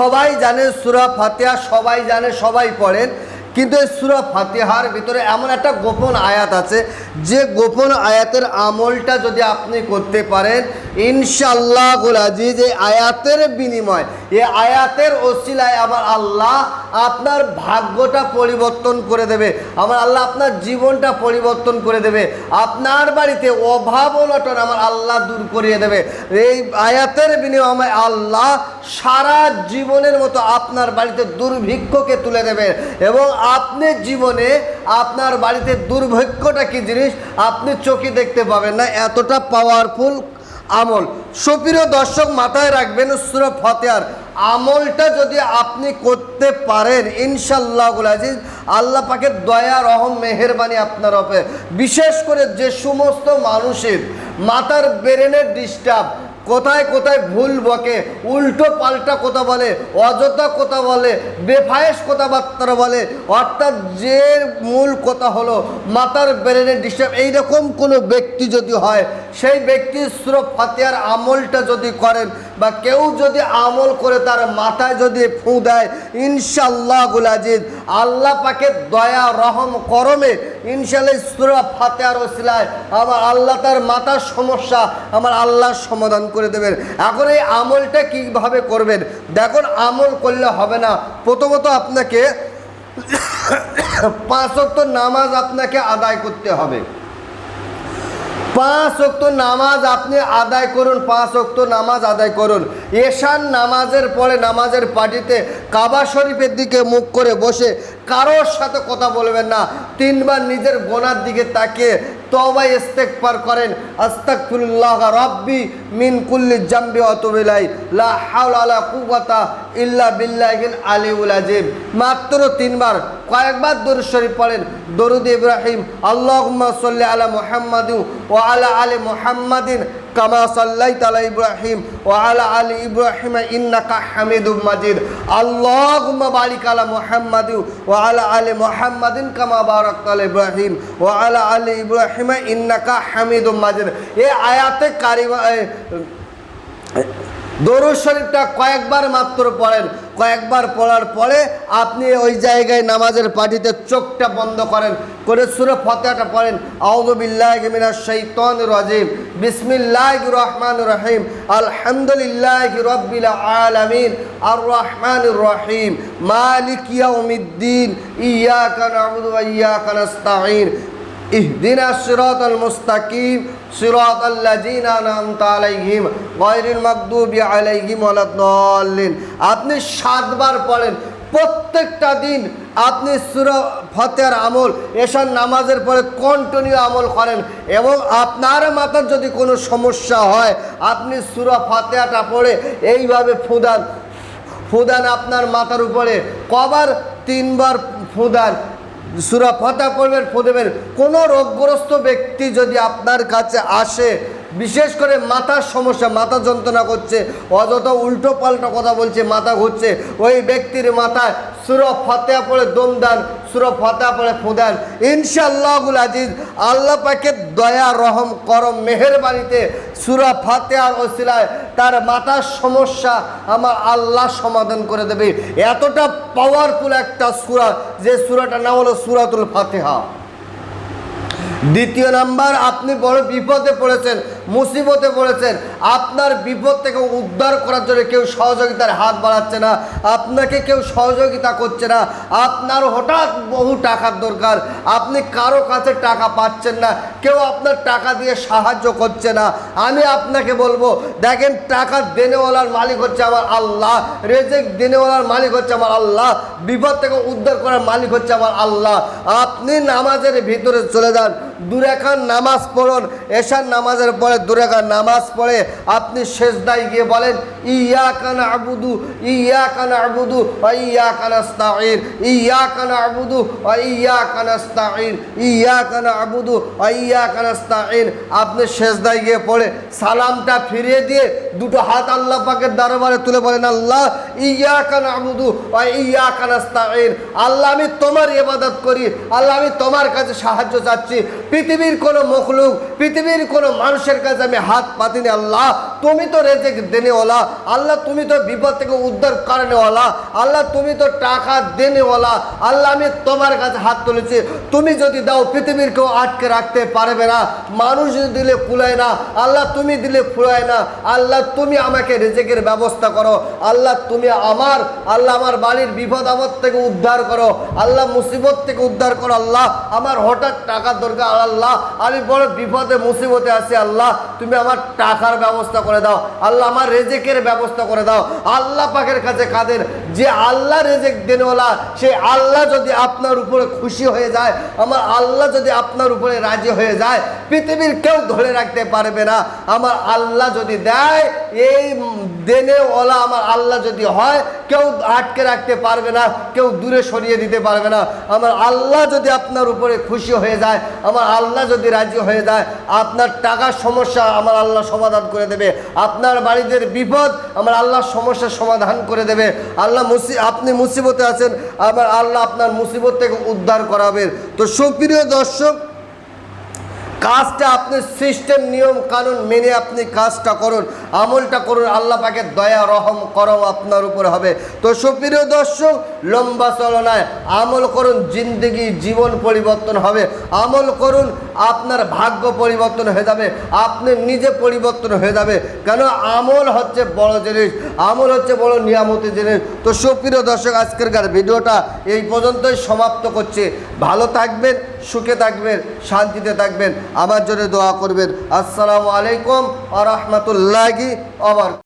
সবাই জানে সুরা ফাতিহা, সবাই জানে, সবাই পড়েন। কিন্তু এই সুরা ফাতিহার ভিতরে এমন একটা গোপন আয়াত আছে, যে গোপন আয়াতের আমলটা যদি আপনি করতে পারেন ইনশাল্লাহ গোলাজি যে আয়াতের বিনিময় এ আয়াতের ওসিলায় আবার আল্লাহ আপনার ভাগ্যটা পরিবর্তন করে দেবে। আমার আল্লাহ আপনার জীবনটা পরিবর্তন করে দেবে। আপনার বাড়িতে অভাব অনটন আমার আল্লাহ দূর করিয়ে দেবে। এই আয়াতের বিনিময়ে আল্লাহ সারা জীবনের মতো আপনার বাড়িতে দুর্ভিক্ষকে তুলে দেবে। এবং আপনি জীবনে আপনার বাড়িতে দুর্ভিক্ষটা কি জিনিস আপনি চোখে দেখতে পাবেন না। এতটা পাওয়ারফুল আমল। সুপ্রিয় দর্শক, মাথায় রাখবেন সুরফ ফতেয়ার আমলটা যদি আপনি করতে পারেন, ইনশাল্লাহ আজিজ, আল্লাহ পাকের দয়া, রহম, মেহেরবানি আপনার হবে। বিশেষ করে যে সমস্ত মানুষের মাথার ব্রেনের ডিস্টার্ব, কোথায় কোথায় ভুল বকে, উল্টো পাল্টা কথা বলে, অযথা কথা বলে, বেফায়েস কথাবার্তা বলে, অর্থাৎ যে মূল কথা হলো মাতার ব্রেনের ডিস্টার্ব, এইরকম কোনো ব্যক্তি যদি হয়, সেই ব্যক্তির স্রোফ ফাতিয়ার আমলটা যদি করেন বা কেউ যদি আমল করে তার মাথায় যদি ফু দেয় ইনশাল্লাহ গুলাজিদ আল্লাহ পাকে দয়া, রহম, করমে ইনশাল্লাহ সুরা ফাতেহার ওসিলায় আমার আল্লাহ তার মাথার সমস্যা আমার আল্লাহ সমাধান করে দেবেন। এখন এই আমলটা কীভাবে করবেন? দেখুন, আমল করলে হবে না। প্রথমত আপনাকে পাঁচ অক্ট নামাজ আপনাকে আদায় করতে হবে। পাঁচ অক্ত নামাজ আপনি আদায় করুন, পাঁচ অক্ত নামাজ আদায় করুন। এশান নামাজের পরে নামাজের পার্টিতে কাবা শরীফের দিকে মুখ করে বসে কারোর সাথে কথা বলবেন না। তিনবার নিজের গোনার দিকে তাকিয়ে তবাই ইস্তেকবার করেন। আস্তাকফিরুল্লাহ রব্বি মিন কুল্লি জাম্বি অতবিলাই লা হাওলা আলা কুওয়াতা ইল্লা বিল্লাহিল আলিউল আজিম। মাত্র তিনবার কয়েকবার দরুদ শরীফ পড়েন। দরুদ ইব্রাহিম, আল্লাহুম্মা সাল্লি আলা মুহাম্মাদিন ওয়া আলা আলি মুহাম্মাদিন কামা সাল্লাইতা আলা ইব্রাহিম ওয়া আলা আলি ইব্রাহিম ইন্নাকা হামিদুম মাজিদ। আল্লাহুম্মা বারিক আলা মুহাম্মাদিন ওয়া আলা আলি মুহাম্মাদিন কামা বারাকতা আলা ইব্রাহিম ওয়া আলা আলি ইব্রাহিম ইন্নাকা হামিদুম মাজিদ। এই আয়াতে কারিমা দরুদ শরীফটা কয়েকবার মাত্র পড়েন। কয়েকবার পড়ার পরে আপনি ওই জায়গায় নামাজের পার্টিতে চোখটা বন্ধ করেন, করে সুরে ফতেহাটা পড়েন। আউদুবিল্লাহ মিনাশ শাইতান রাজিম। বিসমিল্লাহ রহমান রহিম। আলহামদুলিল্লাহ রব্বিল আলামিন। আর রহমান রহিম। মালিক ইয়াউমিদ্দিন। ইয়াকা নাবুদু ওয়া ইয়াকা নাস্তাঈন। ইহদিনা সিরাত আল মুস্তাকিম সিরাত আল্লাযিনা আনআমতা আলাইহিম, গায়রিল মাগদুবি আলাইহিম ওয়ালাদ আপনি সাতবার পড়েন, প্রত্যেকটা দিন আপনি সুর ফতেহার আমল, এশার নামাজের পরে কন্টিনিউ আমল করেন এবং আপনার মাথার যদি কোনো সমস্যা হয়, আপনি সুর ফতেয়াটা পড়ে এইভাবে ফুদান। ফুদান আপনার মাথার উপরে। কবার তিনবার ফুদান সুরা ফতা পড়বেন ফুদেবেন কোনো রোগগ্রস্ত ব্যক্তি যদি আপনার কাছে আসে, বিশেষ করে মাথার সমস্যা, মাথা যন্ত্রণা করছে, অযথা উল্টো পাল্টা কথা বলছে, মাথা ঘুরছে, ওই ব্যক্তির মাথায় সুরফ ফাতে পড়ে দম দান সুর ফতেহা পড়ে ফুদান। ইনশাআল্লাহুল আজিজ, আল্লাহ পাকে দয়া, রহম, করম, মেহেরবানিতে সুরা ফাতেহার ওসিলায় তার মাথার সমস্যা আমার আল্লাহ সমাধান করে দেবে। এতটা পাওয়ারফুল একটা সুরা, যে সুরাটার নাম হলো সুরাতুল ফাতেহা। দ্বিতীয় নাম্বার, আপনি বড় বিপদে পড়েছেন মুসিবতে পড়েছেন। আপনার বিপদ থেকে উদ্ধার করার জন্য কেউ সহযোগিতার হাত বাড়াচ্ছে না। আপনাকে কেউ সহযোগিতা করছে না। আপনার হঠাৎ বহু টাকার দরকার। আপনি কারও কাছে টাকা পাচ্ছেন না। কেউ আপনার টাকা দিয়ে সাহায্য করছে না। আমি আপনাকে বলব, দেখেন টাকা দেনেওয়ালার মালিক হচ্ছে আমার আল্লাহ। রেজেক দেনেওয়ালার মালিক হচ্ছে আমার আল্লাহ। বিপদ থেকে উদ্ধার করার মালিক হচ্ছে আমার আল্লাহ। আপনি নামাজের ভিতরে চলে যান। দুরেখান নামাজ পড়ুন, এশার নামাজের পরে দুরেখান নামাজ পড়ে আপনি শেষদায় গিয়ে বলেন ইয়া কানা আবুদু ইয়া কানা আবুদু ইয়া কানাস্তাইন ইয়া কানা আবুদু ইয়া কানাস্তাইন ইয়া কানা আবুদু ইয়া কানাস্তাইন আপনি শেষদায় গিয়ে পড়ে সালামটা ফিরিয়ে দিয়ে দুটো হাত আল্লাহ পাকের দরবারে তুলে বলেন, আল্লাহ ইয়া কানা আবুদু ইয়া কানাস্তাইন আল্লাহ আমি তোমার ইবাদত করি, আল্লাহ আমি তোমার কাছে সাহায্য চাচ্ছি। পৃথিবীর কোনো মখলুক, পৃথিবীর কোনো মানুষের কাছে আমি হাত পাতিনি, আল্লাহ। তুমি তো রেজেক দেনেওয়ালা। আল্লাহ, তুমি তো বিপদ থেকে উদ্ধার কারণেওয়ালা আল্লাহ, তুমি তো টাকা দেনেওয়ালা। আল্লাহ, আমি তোমার কাছে হাত তুলেছি। তুমি যদি দাও, পৃথিবীর কেউ আটকে রাখতে পারবে না। মানুষ দিলে কুলায় না। আল্লাহ, তুমি দিলে ফুরায় না। আল্লাহ, তুমি আমাকে রেজেকের ব্যবস্থা করো। আল্লাহ, তুমি আমার, আল্লাহ, আমার বাড়ির বিপদ আপদ থেকে উদ্ধার করো। আল্লাহ, মুসিবত থেকে উদ্ধার করো। আল্লাহ, আমার হঠাৎ টাকার দরকার আল্লাহ, আমি বড় বিপদে, মুসিবতে আছি আল্লাহ, তুমি আমার টাকার ব্যবস্থা করে দাও, আল্লাহ আমার রেজেকের ব্যবস্থা করে দাও, আল্লাহ পাকের কাছে কাদের যে আল্লাহ রেজেক দেনওয়ালা সেই আল্লাহ যদি আপনার উপরে খুশি হয়ে যায়, আমার আল্লাহ যদি আপনার উপরে রাজি হয়ে যায়, পৃথিবীর কেউ ধরে রাখতে পারবে না, আমার আল্লাহ যদি দেয়, এই দেনেওয়ালা আমার আল্লাহ যদি হয়, কেউ আটকে রাখতে পারবে না, কেউ দূরে সরিয়ে দিতে পারবে না, আমার আল্লাহ যদি আপনার উপরে খুশি হয়ে যায়, আমার আল্লাহ যদি রাজি হয়ে যায়, আপনার টাকার সমস্যা আমার আল্লাহ সমাধান করে দেবে। আপনার বাড়িদের বিপদ আমার আল্লাহ সমস্যার সমাধান করে দেবে। আল্লাহ মুসি আপনি মুসিবতে আছেন, আমার আল্লাহ আপনার মুসিবত থেকে উদ্ধার করাবেন। তো সুপ্রিয় দর্শক কাজটা আপনি সিস্টেম, নিয়ম, কানুন মেনে আপনি কাজটা করুন, আমলটা করুন, আল্লাহ পাকে দয়া, রহম, করম আপনার উপর হবে। তো সুপ্রিয় দর্শক, লম্বা চলনায় আমল করুন, জিন্দগি জীবন পরিবর্তন হবে। আমল করুন আপনার ভাগ্য পরিবর্তন হয়ে যাবে, আপনি নিজে পরিবর্তন হয়ে যাবে। কেন? আমল হচ্ছে বড় জিনিস, আমল হচ্ছে বড় নিয়ামতি জিনিস। তো সুপ্রিয় দর্শক আজকেরকার ভিডিওটা এই পর্যন্তই সমাপ্ত করছে। ভালো থাকবেন, সুখে থাকবেন, শান্তিতে থাকবেন। আমার জন্য দোয়া করবেন। আসসালামু আলাইকুম আ রহমতুল্লাহি আবার